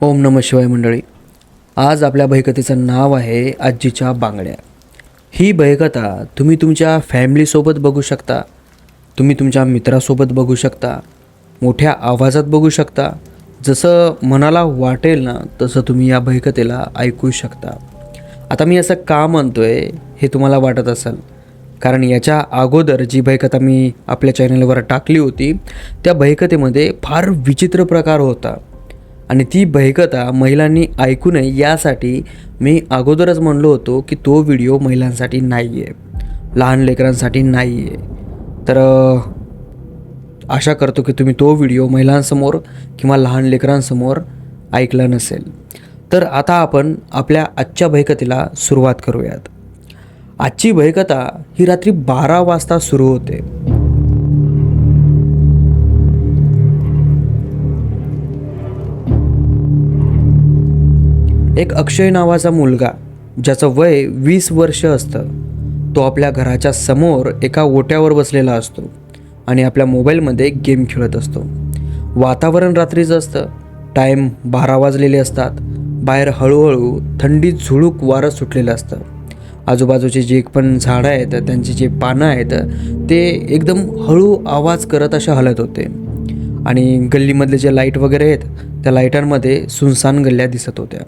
ओम नम शिवाय मंडळी. आज आपल्या भयकथेचं नाव आहे आजीच्या बांगड्या. ही भयकथा तुम्ही तुमच्या फॅमिलीसोबत बघू शकता. तुम्ही तुमच्या मित्रासोबत बघू शकता. मोठ्या आवाजात बघू शकता. जसं मनाला वाटेल ना तसं तुम्ही या भयकथेला ऐकू शकता. आता मी असं का म्हणतोय हे तुम्हाला वाटत असेल? कारण याच्या अगोदर जी भयकथा मी आपल्या चॅनलवर टाकली होती त्या भयकथेमध्ये फार विचित्र प्रकार होता. आणि ती भयकथा महिलांनी ऐकू नये यासाठी मी अगोदरच म्हणलो होतो की तो व्हिडिओ महिलांसाठी नाही आहे लहान लेकरांसाठी नाही आहे तर आशा करतो की तुम्ही तो व्हिडिओ महिलांसमोर किंवा लहान लेकरांसमोर ऐकला नसेल. तर आता आपण आपल्या आजच्या भयकथेला सुरुवात करूयात. आजची भयकथा ही रात्री बारा वाजता सुरू होते. एक अक्षय नावाचा मुलगा ज्याचं वय वीस वर्ष असतं. तो आपल्या घराच्या समोर एका ओट्यावर बसलेला असतो आणि आपल्या मोबाईलमध्ये गेम खेळत असतो. वातावरण रात्रीचं असतं. टाईम बारा वाजलेले असतात. बाहेर हळूहळू थंडी झुळूक वारं सुटलेलं असतं. आजूबाजूचे जे पण झाडं आहेत त्यांची जे पानं आहेत ते एकदम हळू आवाज करत असे हलत होते. आणि गल्लीमधले जे लाइट वगैरे आहेत त्या लाईटांमध्ये सुनसान गल्ल्या दिसत होत्या.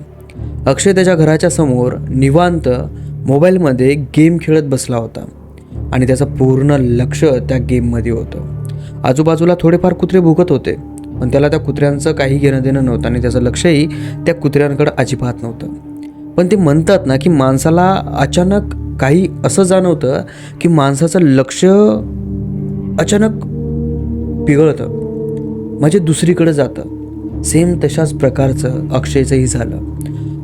अक्षय त्याच्या घराच्या समोर निवांत मोबाईलमध्ये गेम खेळत बसला होता. आणि त्याचं पूर्ण लक्ष त्या गेममध्ये होतं. आजूबाजूला थोडेफार कुत्रे भुकत होते पण त्याला त्या कुत्र्यांचं काही घेणं देणं नव्हतं आणि त्याचं लक्षही त्या कुत्र्यांकडं अजिबात नव्हतं. पण ते म्हणतात ना की माणसाला अचानक काही असं जाणवतं की माणसाचं लक्ष अचानक पिघळतं. म्हणजे दुसरीकडे जातं. सेम तशाच प्रकारचं अक्षयचंही झालं.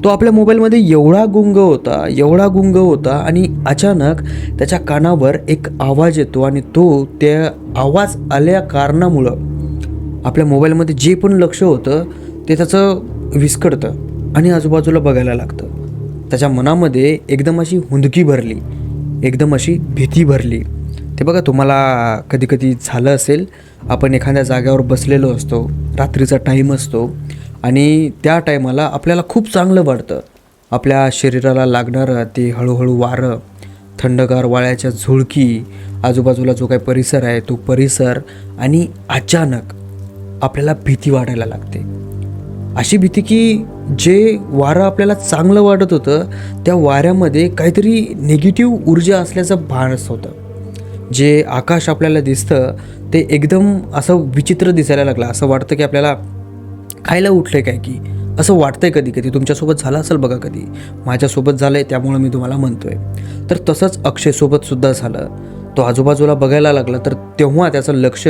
तो आपल्या मोबाईलमध्ये एवढा गुंग होता एवढा गुंग होता आणि अचानक त्याच्या कानावर एक आवाज येतो आणि तो त्या आवाज आल्या कारणामुळं आपल्या मोबाईलमध्ये जे पण लक्ष होतं ते त्याचं विस्कडतं आणि आजूबाजूला बघायला लागतं. त्याच्या मनामध्ये एकदम अशी हुंदकी भरली एकदम अशी भीती भरली. ते बघा तुम्हाला कधी कधी झालं असेल आपण एखाद्या जागेवर बसलेलो असतो रात्रीचा टाईम असतो आणि त्या टायमाला आपल्याला खूप चांगलं वाटतं. आपल्या शरीराला लागणारं ते हळूहळू वारं थंडगार वाळ्याच्या झुळकी आजूबाजूला जो काही परिसर आहे तो परिसर आणि अचानक आपल्याला भीती वाढायला लागते. अशी भीती की जे वारं आपल्याला चांगलं वाटत होतं त्या वाऱ्यामध्ये काहीतरी निगेटिव्ह ऊर्जा असल्याचं भास होतं. जे आकाश आपल्याला दिसतं ते एकदम असं विचित्र दिसायला लागलं. असं वाटतं की आपल्याला खायला उठलं काय की? असं वाटतंय कधी कधी. तुमच्यासोबत झालं असेल बघा कधी. माझ्यासोबत झालं आहे त्यामुळं मी तुम्हाला म्हणतोय. तर तसंच अक्षयसोबतसुद्धा झालं. तो आजूबाजूला बघायला लागला तर तेव्हा त्याचं लक्ष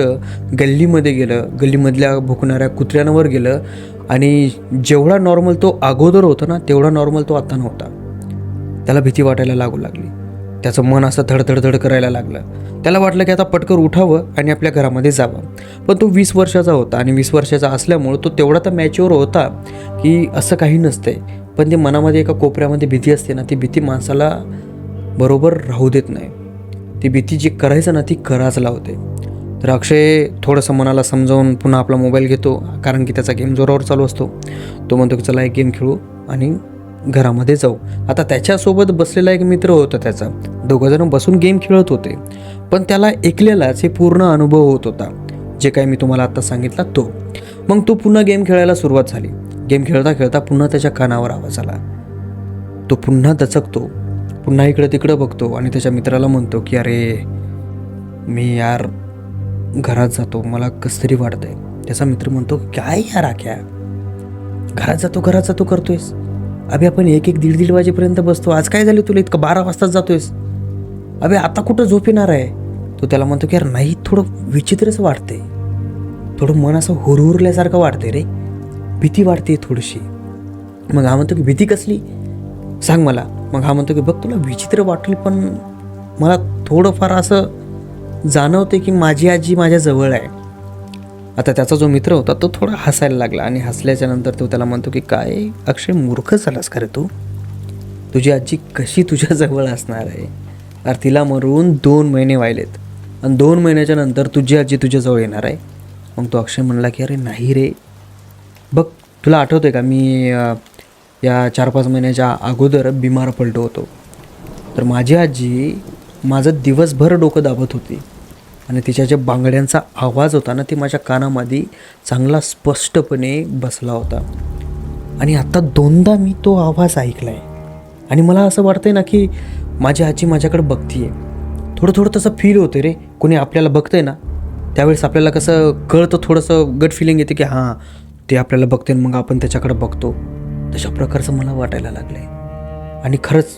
गल्लीमध्ये गेलं. गल्लीमधल्या भुकणाऱ्या कुत्र्यांवर गेलं. आणि जेवढा नॉर्मल तो अगोदर होता ना तेवढा नॉर्मल तो आता नव्हता. त्याला भीती वाटायला लागू लागली. त्याचं मन असं धडधडधड करायला लागलं. त्याला वाटलं की आता पटकर उठावं आणि आपल्या घरामध्ये जावं. पण तो वीस वर्षाचा होता आणि वीस वर्षाचा असल्यामुळं तो तेवढा तर मॅच्युअर होता की असं काही नसतंय. पण ते मनामध्ये एका कोपऱ्यामध्ये भीती असते ना ती भीती माणसाला बरोबर राहू देत नाही. ती भीती जी करायचं ना ती कराच लावते तर अक्षय थोडंसं मनाला समजावून पुन्हा आपला मोबाईल घेतो कारण की त्याचा गेम जोरावर चालू असतो. तो म्हणतो की चला एक गेम खेळू आणि घरामध्ये जाऊ. आता त्याच्यासोबत बसलेला एक मित्र होता त्याचा. दोघंजण बसून गेम खेळत होते. पण त्याला एकलेलाच हे पूर्ण अनुभव होत होता. जे काही मी तुम्हाला आत्ता सांगितला तो. मग तो पुन्हा गेम खेळायला सुरुवात झाली. गेम खेळता खेळता पुन्हा त्याच्या कानावर आवाज आला. तो पुन्हा दचकतो. पुन्हा इकडं तिकडं बघतो आणि त्याच्या मित्राला म्हणतो की अरे मी यार घरात जातो. मला कसं तरी वाटतंय. त्याचा मित्र म्हणतो काय यार आख्या घरात जातो घरात जातो करतोयस. अबे आपण एक एक दीड दीड वाजेपर्यंत बसतो. आज काय झालं तुला? इतकं बारा वाजताच जातोयस. अबे आता कुठं झोप येणार आहे? तो त्याला म्हणतो की यार नाही थोडं विचित्रच वाटतंय. थोडं मन असं हुरहुरल्यासारखं वाटतंय रे. भीती वाटते थोडीशी. मग हा म्हणतो की भीती कसली? सांग मला. मग हा म्हणतो की बघ तुला विचित्र वाटेल पण मला थोडंफार असं जाणवते की माझी आजी माझ्या जवळ आहे. आता त्याचा जो मित्र होता तो थोडा हसायला लागला आणि हसल्याच्या नंतर तो त्याला म्हणतो की काय? अक्षय मूर्ख झालास खरं तू? तुझी आजी कशी तुझ्याजवळ असणार आहे? अरे तिला मरून दोन महिने व्हायलेत. आणि दोन महिन्याच्या नंतर तुझी आजी तुझ्याजवळ येणार आहे. मग तो अक्षय म्हणला की अरे नाही रे. बघ तुला आठवतं आहे का? मी या चार पाच महिन्याच्या अगोदर बिमार पडलो होतो. तर माझी आजी माझं दिवसभर डोकं दाबत होती. आणि तिच्या ज्या बांगड्यांचा आवाज होता ना ते माझ्या कानामध्ये चांगला स्पष्टपणे बसला होता. आणि आत्ता दोनदा मी तो आवाज ऐकला आहे आणि मला असं वाटतंय ना की माझी आजी माझ्याकडे बघतीये. थोडं थोडं तसं फील होतं रे. कोणी आपल्याला बघतंय ना त्यावेळेस आपल्याला कसं कळतं थोडंसं गट फिलिंग येते की हां ते आपल्याला बघते मग आपण त्याच्याकडे बघतो. तशा प्रकारचं मला वाटायला लागलं आहे आणि खरंच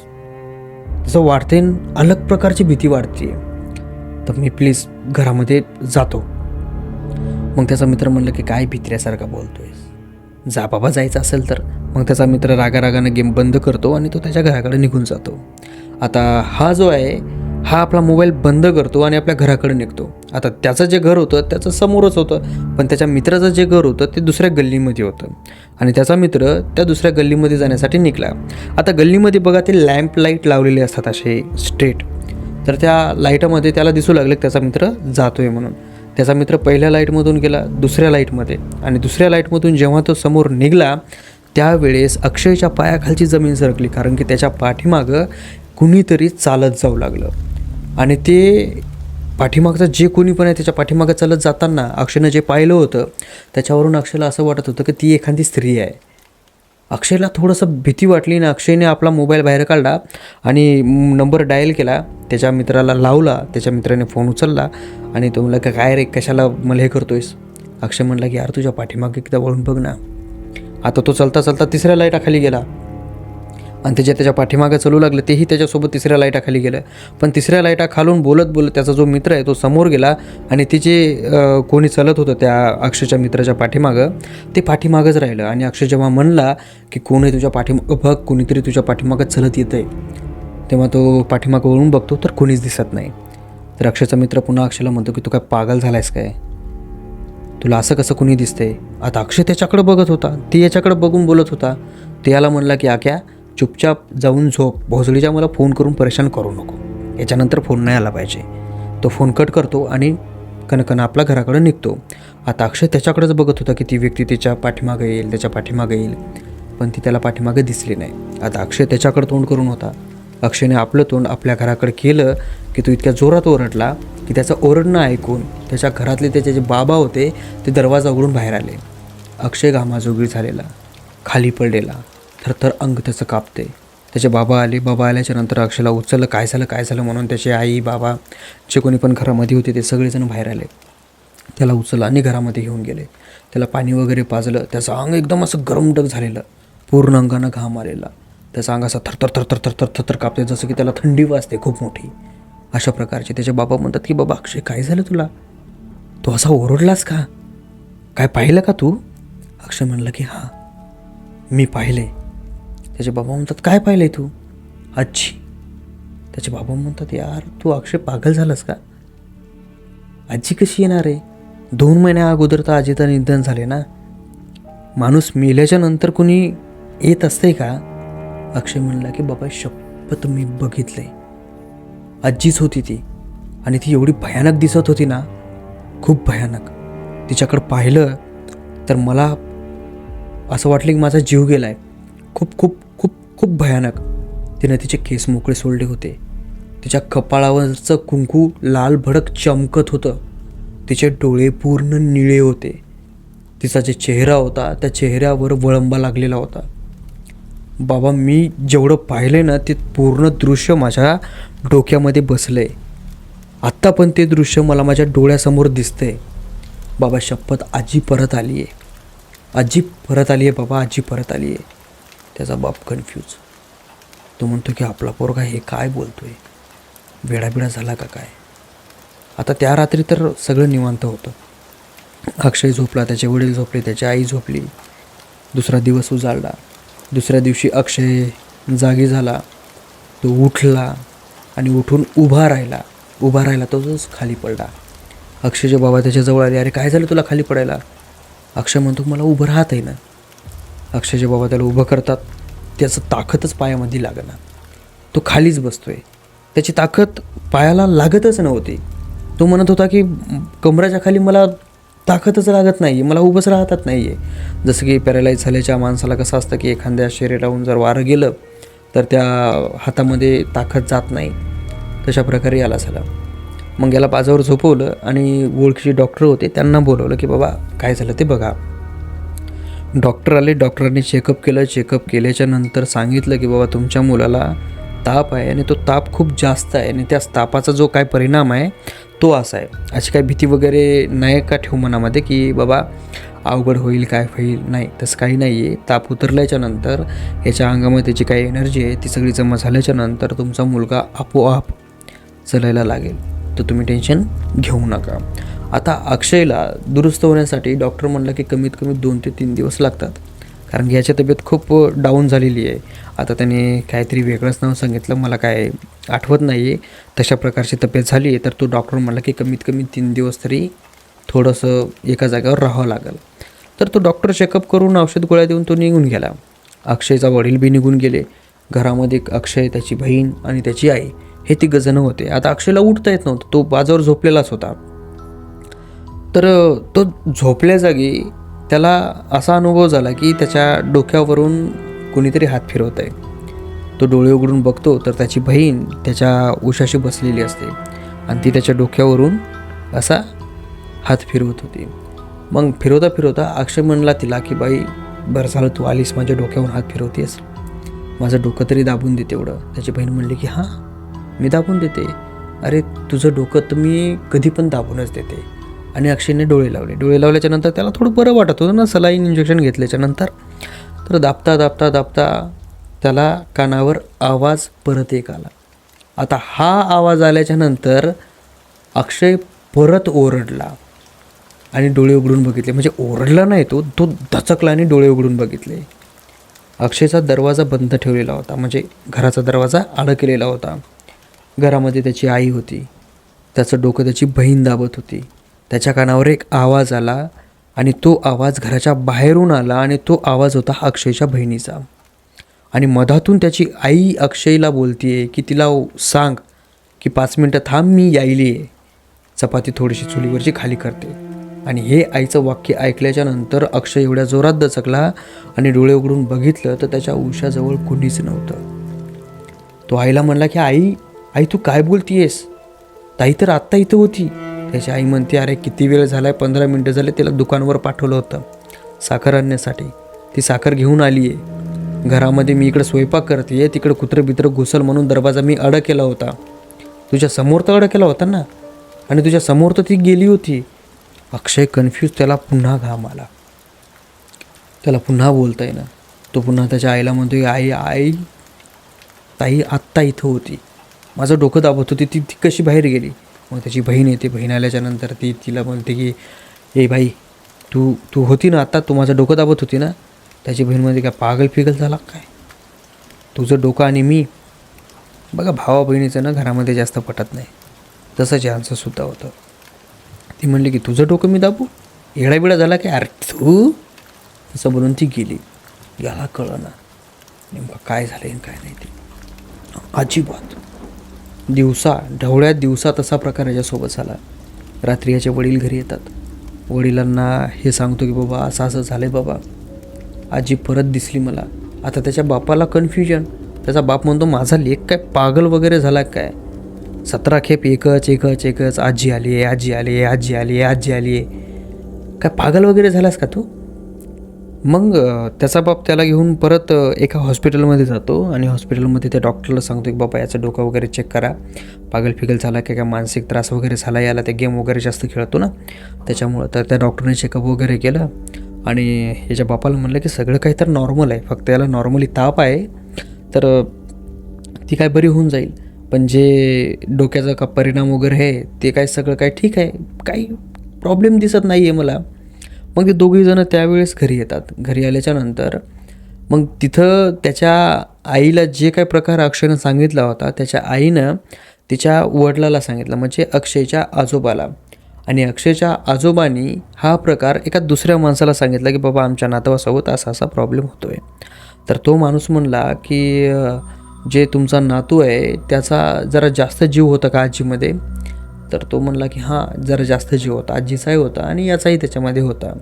तसं वाटते अलग प्रकारची भीती वाढते आहे तर मी प्लीज घरामध्ये जातो. मग त्याचा मित्र म्हणलं की काय भित्र्यासारखा बोलतोयस? जा बाबा जायचं असेल तर. मग त्याचा मित्र रागारागानं गेम बंद करतो आणि तो त्याच्या घराकडे निघून जातो. आता हा जो आहे हा आपला मोबाईल बंद करतो आणि आपल्या घराकडे निघतो. आता त्याचं जे घर होतं त्याचं समोरच होतं पण त्याच्या मित्राचं जे घर होतं ते दुसऱ्या गल्लीमध्ये होतं. आणि त्याचा मित्र त्या दुसऱ्या गल्लीमध्ये जाण्यासाठी निघला. आता गल्लीमध्ये बघा ते लॅम्प लाइट लावलेले असतात असे स्ट्रेट तर त्या लाईटामध्ये त्याला दिसू लागलं त्याचा मित्र जातो आहे म्हणून. त्याचा मित्र पहिल्या लाईटमधून गेला दुसऱ्या लाईटमध्ये. आणि दुसऱ्या लाईटमधून जेव्हा तो समोर निघाला त्यावेळेस अक्षयच्या पायाखालची जमीन सरकली कारण की त्याच्या पाठीमागं कुणीतरी चालत जाऊ लागलं. आणि ते पाठीमागचं जे कोणी पण आहे त्याच्या पाठीमागं चालत जाताना अक्षयनं जे पाहिलं होतं त्याच्यावरून अक्षयला असं वाटत होतं की ती एखादी स्त्री आहे. अक्षयला थोडंसं भीती वाटली ना अक्षयने आपला मोबाईल बाहेर काढला आणि नंबर डायल केला. त्याच्या मित्राला लावला. त्याच्या मित्राने फोन उचलला आणि तो म्हणला का काय रे कशाला मला हे करतोयस? अक्षय म्हणला की यार तुझ्या पाठीमागे एकदा वळून बघ ना. आता तो चलता चलता तिसऱ्या लाईटाखाली गेला. आणि त्याच्या त्याच्या पाठीमागे चालू लागलं तेही त्याच्यासोबत तिसऱ्या लाईटाखाली गेलं. पण तिसऱ्या लाईटाखालून बोलत बोलत त्याचा जो मित्र आहे तो समोर गेला आणि तिचे कोणी चलत होतं त्या अक्षयच्या मित्राच्या पाठीमागं ते पाठीमागंच राहिलं. आणि अक्षय जेव्हा म्हणला की कोणी तुझ्या पाठीमागं बघ कोणीतरी तुझ्या पाठीमागं चलत येतं आहे तेव्हा तो पाठीमागं वळून बघतो तर कोणीच दिसत नाही. तर अक्षयचा मित्र पुन्हा अक्षयला म्हणतो की तू काय पागल झालायस काय? तुला असं कसं कुणी दिसतंय? आता अक्षय त्याच्याकडे बघत होता ती याच्याकडे बघून बोलत होता. ते याला म्हणला की आक्या चुपचाप जाऊन झोप. भोसडीच्या मला फोन करून परेशान करू नको. याच्यानंतर फोन नाही आला पाहिजे. तो फोन कट करतो आणि कनकन आपल्या घराकडे निघतो. आता अक्षय त्याच्याकडेच बघत होता की ती व्यक्ती त्याच्या पाठीमागे येईल त्याच्या पाठीमागे येईल. पण ती त्याला पाठीमागे दिसली नाही. आता अक्षय त्याच्याकडे तोंड करून होता. अक्षयने आपलं तोंड आपल्या घराकडे केलं की तो इतक्या जोरात ओरडला की त्याचं ओरडणं ऐकून त्याच्या घरातले त्याचे जे बाबा होते ते दरवाजा उघडून बाहेर आले. अक्षय घामाजोगी झालेला खाली पडलेला. थरथर अंग त्याचं कापते. त्याचे बाबा आले. बाबा आल्याच्यानंतर अक्षयला उचललं. काय झालं? काय झालं? म्हणून त्याचे आई बाबा जे कोणी पण घरामध्ये होते ते सगळेजण बाहेर आले. त्याला उचललं आणि घरामध्ये घेऊन गेले. त्याला पाणी वगैरे पाजलं. त्याचं अंग एकदम असं गरमडक झालेलं. पूर्ण अंगानं घाम आलेला. त्याचा अंग असा थरथर थरथर थरथर थरथर कापते. जसं की त्याला थंडी वाजते खूप मोठी. अशा प्रकारचे त्याचे बाबा म्हणतात की बाबा अक्षय काय झालं तुला? तू असा ओरडलास का? काय पाहिलं का तू? अक्षय म्हणलं की हां मी पाहिले. त्याचे बाबा म्हणतात काय पाहिलंय तू? आजी. त्याचे बाबा म्हणतात यार तू अक्षय पागल झालास का? आजी कशी येणार आहे? दोन महिन्या अगोदर तर आजीचं निधन झाले ना. माणूस मेल्याच्या नंतर कुणी येत असते का? अक्षय म्हणला की बाबा शपथ मी बघितलंय. आजीच होती ती आणि ती एवढी भयानक दिसत होती ना खूप भयानक. तिच्याकडं पाहिलं तर मला असं वाटलं की माझा जीव गेला आहे खूप खूप खूप भयानक. तिने तिचे केस मोकळे सोडले होते. तिच्या कपाळावरचं कुंकू लाल भडक चमकत होतं. तिचे डोळे पूर्ण निळे होते. तिचा जे चेहरा होता त्या चेहऱ्यावर वळंबा लागलेला होता. बाबा मी जेवढं पाहिलं ना ते पूर्ण दृश्य माझ्या डोक्यामध्ये बसलं. आहे आत्ता पण ते दृश्य मला माझ्या डोळ्यासमोर दिसतंय. बाबा शपथ आजी परत आली आहे आजी परत आली आहे बाबा आजी परत आली आहे त्याचा बाप कन्फ्यूज तो म्हणतो की आपला पोरगा हे काय बोलतोय? वेडाबिडा झाला का काय? आता त्या रात्री तर सगळं निवांत होतं. अक्षय झोपला त्याचे वडील झोपले त्याची आई झोपली. दुसरा दिवस उजाळला. दुसऱ्या दिवशी अक्षय जागी झाला. तो उठला आणि उठून उभा राहिला. उभा राहिला तोच खाली पडला. अक्षयचे बाबा त्याच्याजवळ आले. अरे काय झालं तुला खाली पडायला? अक्षय म्हणतो मला उभं राहत आहे ना. अक्षयचे बाबा त्याला उभं करतात. त्याचं ताकदच पायामध्ये लागणार. तो खालीच बसतोय. त्याची ताकद पायाला लागतच नव्हती. तो म्हणत होता की कमराच्या खाली मला ताकदच लागत नाही आहे मला उभंच राहतात नाही आहे जसं की पॅरालाईज झाल्याच्या माणसाला कसं असतं की एखाद्या शरीराहून जर वारं गेलं तर त्या हातामध्ये ताकद जात नाही. तशा प्रकारे याला झालं. मग याला पाजावर झोपवलं आणि ओळखीचे डॉक्टर होते. त्यांना बोलवलं की बाबा काय झालं ते बघा. डॉक्टर आले डॉक्टरांनी चेकअप केलं चेकअप केल्याच्यानंतर सांगितलं की बाबा तुमच्या मुलाला ताप आहे आणि तो ताप खूप जास्त आहे आणि त्या तापाचा जो काय परिणाम आहे तो असा आहे. अशी काय भीती वगैरे नाही का ठेवू मनामध्ये की बाबा अवघड होईल काय होईल? नाही तसं काही नाही आहे ताप उतरल्याच्या नंतर याच्या अंगामध्ये जी काही एनर्जी आहे ती सगळी जमा झाल्याच्यानंतर तुमचा मुलगा आपोआप चलायला लागेल. तर तुम्ही टेन्शन घेऊ नका. आता अक्षयला दुरुस्त होण्यासाठी डॉक्टर म्हणलं की कमीत कमी दोन ते तीन दिवस लागतात. कारण की याची तब्येत खूप डाऊन झालेली आहे. आता त्याने काहीतरी वेगळंच नाव सांगितलं. मला काय आठवत नाही आहे तशा प्रकारची तब्येत झाली आहे. तर तो डॉक्टर म्हणला की कमीत कमी तीन दिवस तरी थोडंसं एका जागेवर राहावं लागेल. तर तो डॉक्टर चेकअप करून औषध गोळ्या देऊन तो निघून गेला. अक्षयचा वडील बी निघून गेले. घरामध्ये अक्षय त्याची बहीण आणि त्याची आई हे तिघ जण होते. आता अक्षयला उठता येत नव्हतं. तो बाजावर झोपलेलाच होता. तर तो झोपल्या जागी त्याला असा अनुभव झाला की त्याच्या डोक्यावरून कोणीतरी हात फिरवत आहे. तो डोळे उघडून बघतो तर त्याची बहीण त्याच्या उशाशी बसलेली असते आणि ती त्याच्या डोक्यावरून असा हात फिरवत होती. मग फिरवता फिरवता अक्षय म्हणला तिला की बाई बरं झालं तू आलीस माझ्या डोक्यावरून हात फिरवतेस. माझं डोकं तरी दाबून दे तेवढं त्याची बहीण म्हणली की हां मी दाबून देते. अरे तुझं डोकं तर मी कधी पण दाबूनच देते. आणि अक्षयने डोळे लावले. डोळे लावल्याच्यानंतर त्याला थोडं बरं वाटत होतं ना सलाईन इंजेक्शन घेतल्याच्यानंतर तर दाबता दाबता दाबता त्याला कानावर आवाज परत एक आला. आता हा आवाज आल्याच्यानंतर अक्षय परत ओरडला आणि डोळे उघडून बघितले. म्हणजे ओरडला नाही तो तो धचकला आणि डोळे उघडून बघितले. अक्षयचा दरवाजा बंद ठेवलेला होता. म्हणजे घराचा दरवाजा अडकलेला केलेला होता. घरामध्ये त्याची आई होती. त्याचं डोकं त्याची बहीण दाबत होती. त्याच्या कानावर एक आवाज आला आणि तो आवाज घराच्या बाहेरून आला आणि तो आवाज होता अक्षयच्या बहिणीचा. आणि मधातून त्याची आई अक्षयला बोलतीये की तिला सांग की पाच मिनटं थांब मी यायली आहे चपाती थोडीशी चुलीवरची खाली करते. आणि हे आईचं वाक्य ऐकल्याच्या नंतर अक्षय एवढ्या जोरात दचकला आणि डोळे उघडून बघितलं तर त्याच्या उशाजवळ कुणीच नव्हतं. तो आईला म्हणला की आई आई तू काय बोलतीयेस? ताई तर आत्ता इथं होती. त्याची आई म्हणते अरे किती वेळ झाला आहे पंधरा मिनटं झाले तिला दुकानवर पाठवलं होतं साखर आणण्यासाठी. ती साखर घेऊन आली आहे घरामध्ये मी इकडं स्वयंपाक करते आहे. तिकडं कुत्रं बित्रं घुसल म्हणून दरवाजा मी अड केला होता. तुझ्या समोर तर अड केला होता ना? आणि तुझ्या समोर तर ती गेली होती. अक्षय कन्फ्यूज त्याला पुन्हा घाम आला. त्याला पुन्हा बोलता येईना तो पुन्हा त्याच्या आईला म्हणतो की आई आई ताई आत्ता इथं होती. माझं डोकं दाबत होती. ती ती कशी बाहेर गेली? मग त्याची बहीण येते बहीण आल्याच्यानंतर ती तिला म्हणते की ए भाई तू तू होती ना आत्ता तू माझं डोकं दाबत होती ना? त्याची बहीण म्हणते काय पागल पिगल झाला काय? तुझं डोकं आणि मी बघा भावा बहिणीचं ना घरामध्ये जास्त पटत नाही. तसंच यांचं होतं. ती म्हणली की तुझं डोकं मी दाबू? एडाबिडा झाला काय? अरे तू असं बोलून ती गेली. याला कळलं ना नेमकं काय झालं आणि काय नाही ते. अजिबात. दिवसा ढवळ्या दिवसा तसा प्रकार याच्यासोबत झाला. रात्री याचे वडील घरी येतात. वडिलांना हे सांगतो की बाबा असं असं झालं आहे बाबा. आजी परत दिसली मला. आता त्याच्या बापाला कन्फ्युजन त्याचा बाप म्हणतो माझा लेख काय पागल वगैरे झाला काय? सतरा खेप एकच एकच एकच. आजी आली आहे आजी आली आहे आजी आली आहे आजी आली आहे काय पागल वगैरे झालास का तू? मग त्याचा बाप त्याला घेऊन परत एका हॉस्पिटलमध्ये जातो आणि हॉस्पिटलमध्ये त्या डॉक्टरला सांगतो की बाबा याचं डोकं वगैरे चेक करा. पागल फिगल झाला की काय मानसिक त्रास वगैरे झाला याला ते गेम वगैरे जास्त खेळतो ना. त्याच्यामुळं तर त्या डॉक्टरने चेकअप वगैरे केलं आणि याच्या बापाला म्हणलं की सगळं काही तर नॉर्मल आहे. फक्त याला नॉर्मली ताप आहे. तर ती काय बरी होऊन जाईल. पण जे डोक्याचा का परिणाम वगैरे आहे ते काय सगळं काय ठीक आहे? काही प्रॉब्लेम दिसत नाही आहे मला. मग ते दोघीजणं त्यावेळेस घरी येतात. घरी आल्याच्यानंतर मग तिथं त्याच्या आईला जे काही प्रकार अक्षयनं सांगितला होता त्याच्या आईनं तिच्या वडिलाला सांगितलं म्हणजे अक्षयच्या आजोबाला. आणि अक्षयच्या आजोबांनी हा प्रकार एका दुसऱ्या माणसाला सांगितला की बाबा आमच्या नातवासोबत असा असा प्रॉब्लेम होतो आहे तर तो माणूस म्हणला की जे तुमचा नातू आहे त्याचा जरा जास्त जीव होता का आजीमध्ये? तर तो म्हणला की हां जरा जास्त जीव होता. आजीचाही होता आणि याचाही त्याच्यामध्ये होता.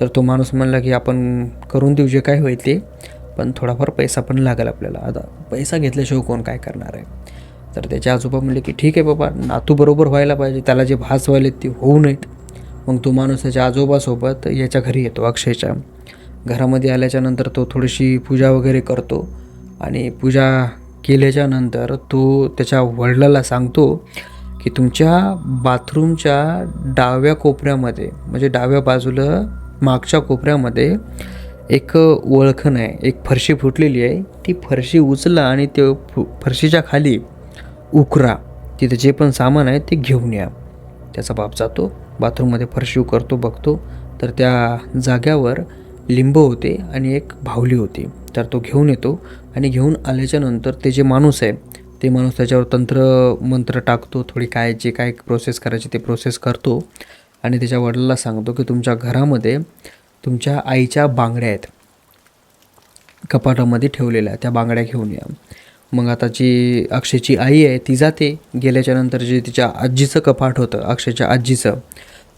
तर तो माणूस म्हणला की आपण करून देऊ जे काय होईल ते. पण थोडाफार पैसा पण लागेल आपल्याला. आता पैसा घेतल्याशिवाय कोण काय करणार आहे? तर त्याचे आजोबा म्हणले की ठीक आहे बाबा. नातू बरोबर व्हायला पाहिजे. त्याला जे भास व्हायले ते होऊ नयेत. मग तो माणूस त्याच्या आजोबासोबत याच्या घरी येतो अक्षयच्या. घरामध्ये आल्याच्यानंतर तो थोडीशी पूजा वगैरे करतो. आणि पूजा केल्याच्यानंतर तो त्याच्या वडिलाला सांगतो की तुमच्या बाथरूमच्या डाव्या कोपऱ्यामध्ये म्हणजे डाव्या बाजूला मागच्या कोपऱ्यामध्ये एक ओळखण आहे एक फरशी फुटलेली आहे. ती फरशी उचला आणि ते फु फरशीच्या खाली उकरा. तिथे जे पण सामान आहे ते घेऊन या. त्याचा बाप जातो बाथरूममध्ये फरशी उकरतो बघतो. तर त्या जाग्यावर लिंब होते आणि एक भावली होती. तर तो घेऊन येतो आणि घेऊन आल्याच्यानंतर ते जे माणूस आहे ते माणूस त्याच्यावर तंत्र मंत्र टाकतो थोडी काय जे काय प्रोसेस करायची ते प्रोसेस करतो. आणि त्याच्या वडिलाला सांगतो की तुमच्या घरामध्ये तुमच्या आईच्या बांगड्या आहेत. कपाटामध्ये ठेवलेल्या त्या बांगड्या घेऊन या. मग आता जी अक्षयची आई आहे ती जाते. गेल्याच्यानंतर जे तिच्या आजीचं कपाट होतं अक्षयच्या आजीचं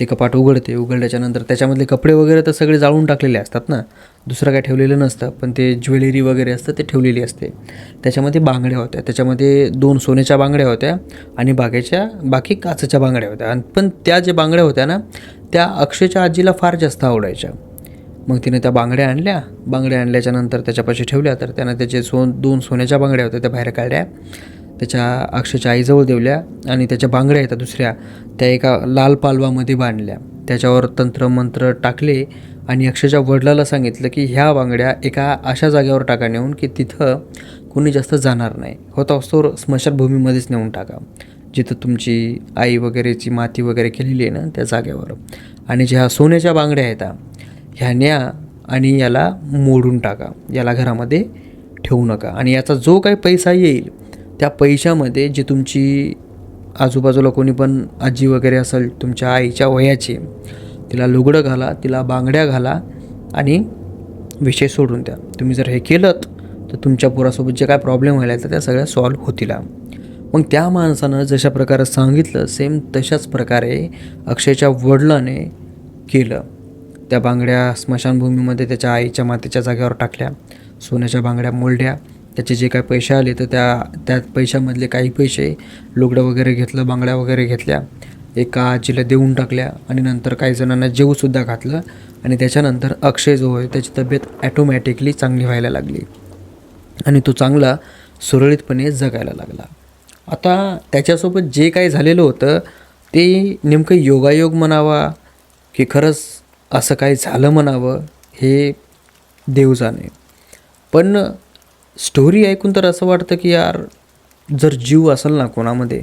ते कपाट उघडते उघडल्याच्यानंतर त्याच्यामधले कपडे वगैरे तर सगळे जाळून टाकलेले असतात ना. दुसरं काय ठेवलेलं नसतं पण ते ज्वेलरी वगैरे असतं ते ठेवलेली असते. त्याच्यामध्ये बांगड्या होत्या त्याच्यामध्ये दोन सोन्याच्या बांगड्या होत्या आणि बाकीच्या बाकी काचेच्या बांगड्या होत्या. आणि पण त्या ज्या बांगड्या होत्या ना त्या अक्षयच्या आजीला फार जास्त आवडायच्या. मग तिने त्या बांगड्या आणल्या बांगड्या आणल्याच्यानंतर त्याच्यापाशी ठेवल्या तर त्यानं त्याचे सोन दोन सोन्याच्या बांगड्या होत्या त्या बाहेर काढल्या. त्याच्या अक्षयच्या आईजवळ देवल्या आणि त्याच्या बांगड्या येतात दुसऱ्या त्या एका लाल पालवामध्ये बांधल्या. त्याच्यावर तंत्रमंत्र टाकले आणि अक्षयच्या वडिलाला सांगितलं की ह्या बांगड्या एका अशा जागेवर टाका नेऊन की तिथं कोणी जास्त जाणार नाही. होता असतो स्मशानभूमीमध्येच नेऊन टाका. जिथं तुमची आई वगैरेची माती वगैरे केलेली आहे ना त्या जागेवर. आणि ज्या सोन्याच्या बांगड्या आहेत ह्या न्या आणि याला मोडून टाका. याला घरामध्ये ठेवू नका. आणि याचा जो काही पैसा येईल त्या पैशामध्ये जी तुमची आजूबाजूला कोणी पण आजी वगैरे असेल तुमच्या आईच्या वयाची तिला लुगडं घाला तिला बांगड्या घाला आणि विषय सोडून द्या. तुम्ही जर हे केलं तर तुमच्या पोरासोबत जे काय प्रॉब्लेम व्हायला तर त्या सगळ्या सॉल्व्ह होतील. मग त्या माणसानं जशा प्रकारे सांगितलं सेम तशाच प्रकारे अक्षयच्या वडिलाने केलं. त्या बांगड्या स्मशानभूमीमध्ये त्याच्या आईच्या मातेच्या जागेवर टाकल्या सोन्याच्या बांगड्या मोलड्या त्याचे जे काही पैसे आले तर त्या त्या पैशामधले काही पैसे लुगडं वगैरे घेतलं बांगड्या वगैरे घेतल्या एका आजीला देऊन टाकल्या आणि नंतर काही जणांना जेवूसुद्धा घातलं आणि त्याच्यानंतर अक्षय जो आहे त्याची तब्येत ॲटोमॅटिकली चांगली व्हायला लागली. आणि तो चांगला सुरळीतपणे जगायला लागला. आता त्याच्यासोबत जे काही झालेलं होतं ते नेमकं योगायोग म्हणावा की खरंच असं काही झालं म्हणावं हे देव जाणे. पण स्टोरी ऐकून तर असं वाटतं की यार जर जीव असेल ना कोणामध्ये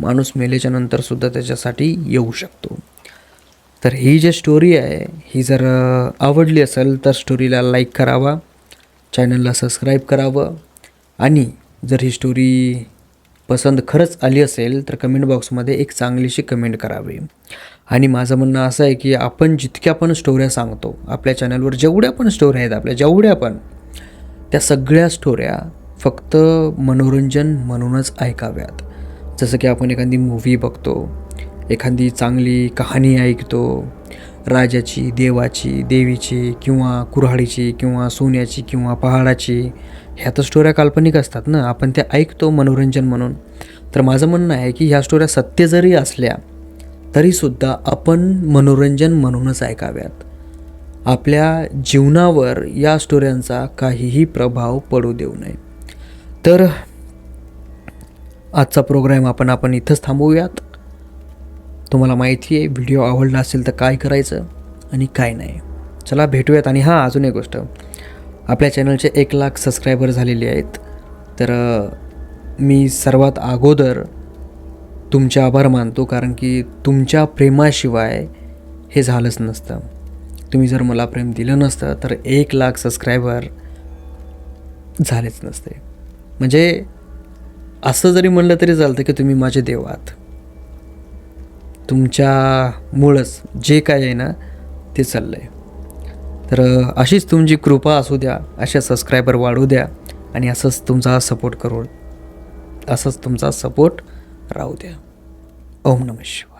माणूस मेल्याच्या नंतरसुद्धा त्याच्यासाठी येऊ शकतो. तर ही जी स्टोरी आहे ही जर आवडली असेल तर स्टोरीला लाईक करावा चॅनलला सबस्क्राईब करावं आणि जर ही स्टोरी पसंत खरंच आली असेल तर कमेंट बॉक्समध्ये एक चांगलीशी कमेंट करावी. आणि माझं म्हणणं असं आहे की आपण जितक्या पण स्टोऱ्या सांगतो आपल्या चॅनलवर जेवढ्या पण स्टोऱ्या आहेत आपल्या जेवढ्या पण त्या सगळ्या स्टोऱ्या फक्त मनोरंजन म्हणूनच ऐकाव्यात. जसं की आपण एखादी मूव्ही बघतो एखादी चांगली कहाणी ऐकतो राजाची देवाची देवीची किंवा कुऱ्हाडीची किंवा सोन्याची किंवा पहाडाची ह्या तर स्टोऱ्या काल्पनिक असतात ना. आपण त्या ऐकतो मनोरंजन म्हणून. तर माझं म्हणणं आहे की ह्या स्टोऱ्या सत्य जरी असल्या तरीसुद्धा आपण मनोरंजन म्हणूनच ऐकाव्यात. आपल्या जीवनावर या स्टोऱ्यांचा काहीही प्रभाव पडू देऊ नये. तर आजचा प्रोग्राम आपण आपण इथंच थांबवूयात. तुम्हाला माहिती आहे व्हिडिओ आवडला असेल तर काय करायचं आणि काय नाही. चला भेटूयात. आणि हां अजून एक गोष्ट. आपल्या चॅनलचे एक लाख सबस्क्रायबर झालेले आहेत. तर मी सर्वात अगोदर तुमचे आभार मानतो कारण की तुमच्या प्रेमाशिवाय हे झालंच नसतं. तुम्ही जर मला प्रेम दिलं नसतं तर एक लाख सबस्क्रायबर झालेच नसते. म्हणजे असं जरी म्हणलं तरी चालतं की तुम्ही माझे देव आहात. तुमच्यामुळंच जे काय आहे ना ते चाललं आहे तर अशीच तुमची कृपा असू द्या अशा सबस्क्रायबर वाढू द्या आणि असंच तुमचा सपोर्ट करू असंच तुमचा सपोर्ट राहू द्या. ओम नम शिवाय.